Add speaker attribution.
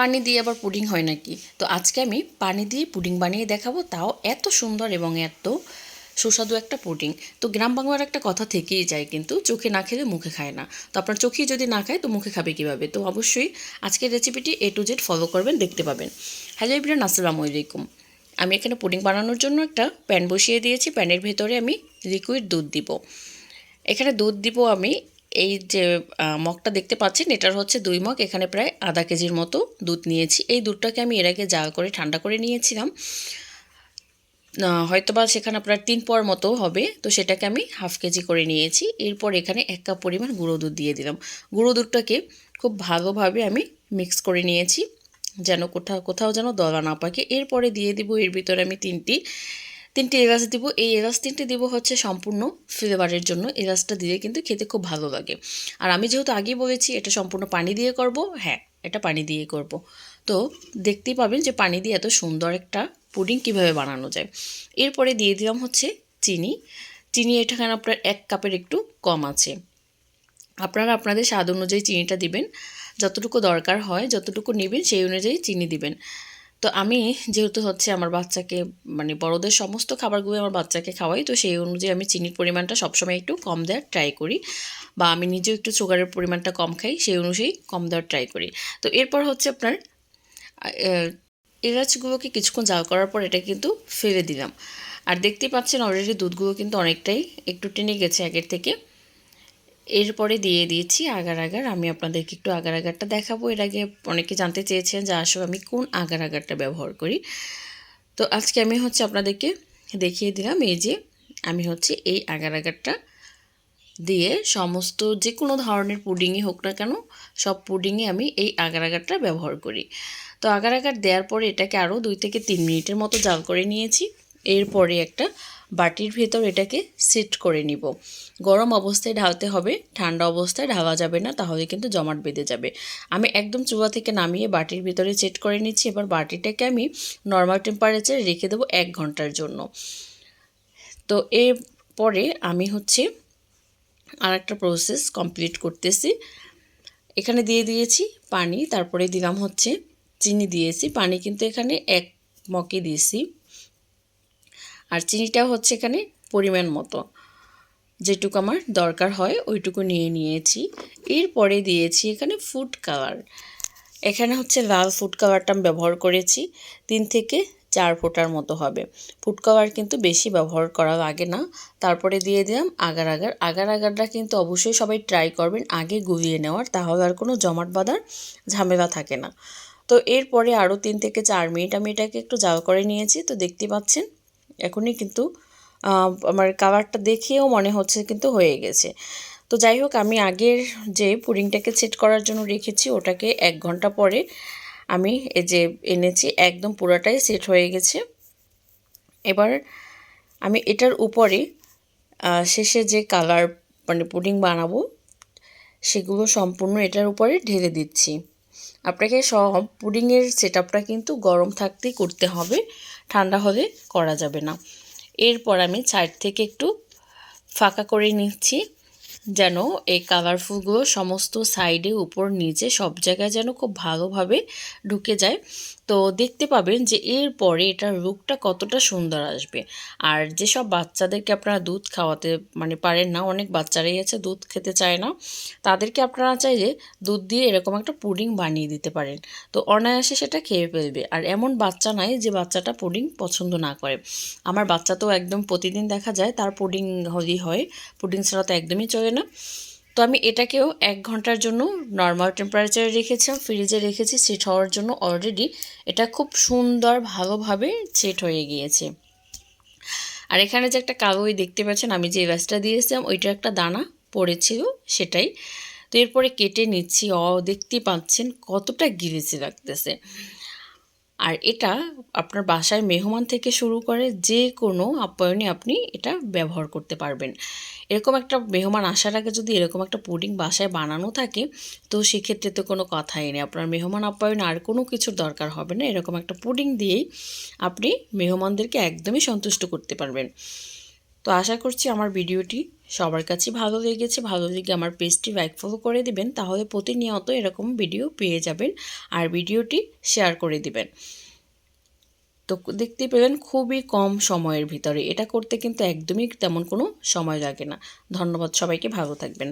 Speaker 1: পানি দিয়ে আবার পুডিং হয় নাকি? তো আজকে আমি পানি দিয়ে পুডিং বানিয়ে দেখাবো, তাও এত সুন্দর এবং এত সুস্বাদু একটা পুডিং। তো গ্রাম বাংলার একটা কথা থেকেই যায় কিন্তু, চোখে না খেলে মুখে খায় না। তো আপনার চোখেই যদি না খায়, তো মুখে খাবে কীভাবে? তো অবশ্যই আজকের রেসিপিটি এ টু জেড ফলো করবেন, দেখতে পাবেন। হ্যালো ইব্রান আসসালামু আলাইকুম। আমি এখানে পুডিং বানানোর জন্য একটা প্যান বসিয়ে দিয়েছি। প্যানের ভেতরে আমি লিকুইড দুধ দিব। এখানে দুধ দিব আমি এই যে মগটা দেখতে পাচ্ছেন, এটার হচ্ছে দুই মগ, এখানে প্রায় আধা কেজির মতো দুধ নিয়েছি। এই দুধটাকে আমি এর আগে জাল করে ঠান্ডা করে নিয়েছিলাম। হয়তো বা সেখানে আপনার তিন পর মতো হবে, তো সেটাকে আমি হাফ কেজি করে নিয়েছি। এরপর এখানে এক কাপ পরিমাণ গুঁড়ো দুধ দিয়ে দিলাম। গুঁড়ো দুধটাকে খুব ভালোভাবে আমি মিক্স করে নিয়েছি, যেন কোথাও কোথাও যেন দলা না পাকে। এরপরে দিয়ে দিব, এর ভিতরে আমি তিনটি তিনটি এলাচ দিব। এই এলাচ তিনটি দিব হচ্ছে সম্পূর্ণ ফ্লেভারের জন্য। এলাচটা দিলে কিন্তু খেতে খুব ভালো লাগে। আর আমি যেহেতু আগেই বলেছি, এটা সম্পূর্ণ পানি দিয়ে করব। হ্যাঁ এটা পানি দিয়ে করব। তো দেখতেই পাবেন যে পানি দিয়ে এত সুন্দর একটা পুডিং কীভাবে বানানো যায়। এরপরে দিয়ে দিলাম হচ্ছে চিনি। চিনি এখানে আপনার এক কাপের একটু কম আছে। আপনারা আপনাদের স্বাদ অনুযায়ী চিনিটা দিবেন। যতটুকু দরকার হয়, যতটুকু নেবেন, সেই অনুযায়ী চিনি দিবেন। তো আমি যেহেতু হচ্ছে আমার বাচ্চাকে মানে বড়দের সমস্ত খাবারগুলো আমার বাচ্চাকে খাওয়াই, তো সেই অনুযায়ী আমি চিনির পরিমাণটা সবসময় একটু কম দেওয়ার ট্রাই করি। বা আমি নিজেও একটু সুগারের পরিমাণটা কম খাই, সেই অনুযায়ী কম দেওয়ার ট্রাই করি। তো এরপর হচ্ছে আপনার এলাচগুলোকে কিছুক্ষণ জাল করার পর এটা কিন্তু ফেলে দিলাম। আর দেখতে পাচ্ছেন অলরেডি দুধগুলো কিন্তু অনেকটাই একটু টেনে গেছে আগের থেকে। এরপরে দিয়ে দিয়েছি আগার আগার। আমি আপনাদেরকে একটু আগার আগারটা দেখাবো। এর আগে অনেকে জানতে চেয়েছেন যে আসলে আমি কোন আগার আগারটা ব্যবহার করি। তো আজকে আমি হচ্ছে আপনাদেরকে দেখিয়ে দিলাম এই যে আমি হচ্ছে এই আগার আগারটা দিয়ে সমস্ত যে কোনো ধরনের পুডিংই হোক না কেন, সব পুডিংয়ে আমি এই আগার আগারটা ব্যবহার করি। তো আগার আগার দেওয়ার পরে এটাকে আরও দুই থেকে তিন মিনিটের মতো জাল করে নিয়েছি। এরপরে একটা বাটির ভেতর এটাকে সেট করে নিব। গরম অবস্থায় ঢালতে হবে, ঠান্ডা অবস্থায় ঢালা যাবে না, তাহলে কিন্তু জমাট বেঁধে যাবে। আমি একদম চুলা থেকে নামিয়ে বাটির ভিতরে সেট করে নিচ্ছি, এবার বাটিটাকে আমি নর্মাল টেম্পারেচারে রেখে দেবো এক ঘণ্টার জন্য। তো এরপরে আমি হচ্ছে আর একটা প্রসেস কমপ্লিট করতেছি। এখানে দিয়ে দিয়েছি পানি, তারপরে দিলাম হচ্ছে চিনি দিয়েছি। পানি কিন্তু এখানে এক মকে দিয়েছি। আর চিনিটা হচ্ছে এখানে পরিমাণ মতো। যেটুকু আমার দরকার হয়, ওইটুকু নিয়ে নিয়েছি। এরপরে দিয়েছি এখানে ফুড কালার এখানে হচ্ছে লাল ফুড কালারটা আমি ব্যবহার করেছি। তিন থেকে চার ফোঁটার মতো হবে। ফুড কালার কিন্তু বেশি ব্যবহার করা লাগে না। তারপরে দিয়ে দিলাম আগার আগার। আগার আগারটা কিন্তু অবশ্যই সবাই ট্রাই করবেন আগে গুলিয়ে নেওয়ার, তাহলে আর কোনো জমাট বাঁধার ঝামেলা থাকে না। তো এরপরে আরও তিন থেকে চার মিনিট আমি এটাকে একটু জাল করে নিয়েছি। তো দেখতে পাচ্ছেন এখনই কিন্তু আমার কালারটা দেখেও মনে হচ্ছে কিন্তু হয়ে গেছে। তো যাই হোক, আমি আগের যে পুডিংটাকে সেট করার জন্য রেখেছি, ওটাকে এক ঘণ্টা পরে আমি এই যে এনেছি, একদম পুরাটাই সেট হয়ে গেছে। এবার আমি এটার উপরে শেষে যে কালার মানে পুডিং বানাবো, সেগুলো সম্পূর্ণ এটার উপরে ঢেলে দিচ্ছি। আপনাকে সব পুডিংয়ের সেট আপটা কিন্তু গরম থাকতেই করতে হবে। ঠান্ডা হলে করা যাবে না। এরপর আমি সাইড থেকে একটু ফাঁকা করে নিচ্ছি। যেন এই কালারফুলগুলো সমস্ত সাইডে উপর, নিচে সব জায়গায় যেন খুব ভালোভাবে ঢুকে যায়। তো দেখতে পাবেন যে এরপরে এটার লুকটা কতটা সুন্দর আসবে। আর যেসব বাচ্চাদেরকে আপনারা দুধ খাওয়াতে মানে পারেন না, অনেক বাচ্চারাই আছে, দুধ খেতে চায় না, তাদেরকে আপনারা চাইলে দুধ দিয়ে এরকম একটা পুডিং বানিয়ে দিতে পারেন। তো অনায়াসে সেটা খেয়ে ফেলবে। আর এমন বাচ্চা নাই যে বাচ্চাটা পুডিং পছন্দ না করে। আমার বাচ্চা তো একদম প্রতিদিন দেখা যায়, তার পুডিং হলেই হয়। পুডিং ছাড়া তো একদমই চলে না। তো আমি এটাকেও এক ঘণ্টার জন্য নর্মাল টেম্পারেচারে রেখেছিলাম ফ্রিজে রেখেছি সেট হওয়ার জন্য অলরেডি এটা খুব সুন্দর ভালোভাবে সেট হয়ে গিয়েছে। আর এখানে যে একটা কাগজ দেখতে পাচ্ছেন, আমি যে এলাচটা দিয়েছিলাম ওইটার একটা দানা পড়েছিল সেটাই। তো এরপরে কেটে নিচ্ছি, অ দেখতেই পাচ্ছেন কতটা গিরেছে লাগতেছে। আর এটা আপনার বাসায় মেহমান থেকে শুরু করে যে কোনো আপ্যায়নে আপনি এটা ব্যবহার করতে পারবেন। এরকম একটা মেহমান আসার আগে যদি এরকম একটা পুডিং বাসায় বানানো থাকে, তো সেক্ষেত্রে তো কোনো কথাই নেই। আপনার মেহমান আপ্যায়নে আর কোনো কিছুর দরকার হবে না। এরকম একটা পুডিং দিয়েই আপনি মেহমানদেরকে একদমই সন্তুষ্ট করতে পারবেন। তো আশা করছি আমার ভিডিওটি সবার কাছে ভালো লেগেছে। ভালো লেগে আমার পেজটি লাইক ফলো করে দিবেন, তাহলে প্রতিনিয়ত এরকম ভিডিও পেয়ে যাবেন আর ভিডিওটি শেয়ার করে দিবেন। তো দেখতে পেলেন খুবই কম সময়ের ভিতরে। এটা করতে কিন্তু একদমই তেমন কোনো সময় লাগে না। ধন্যবাদ সবাইকে, ভালো থাকবেন।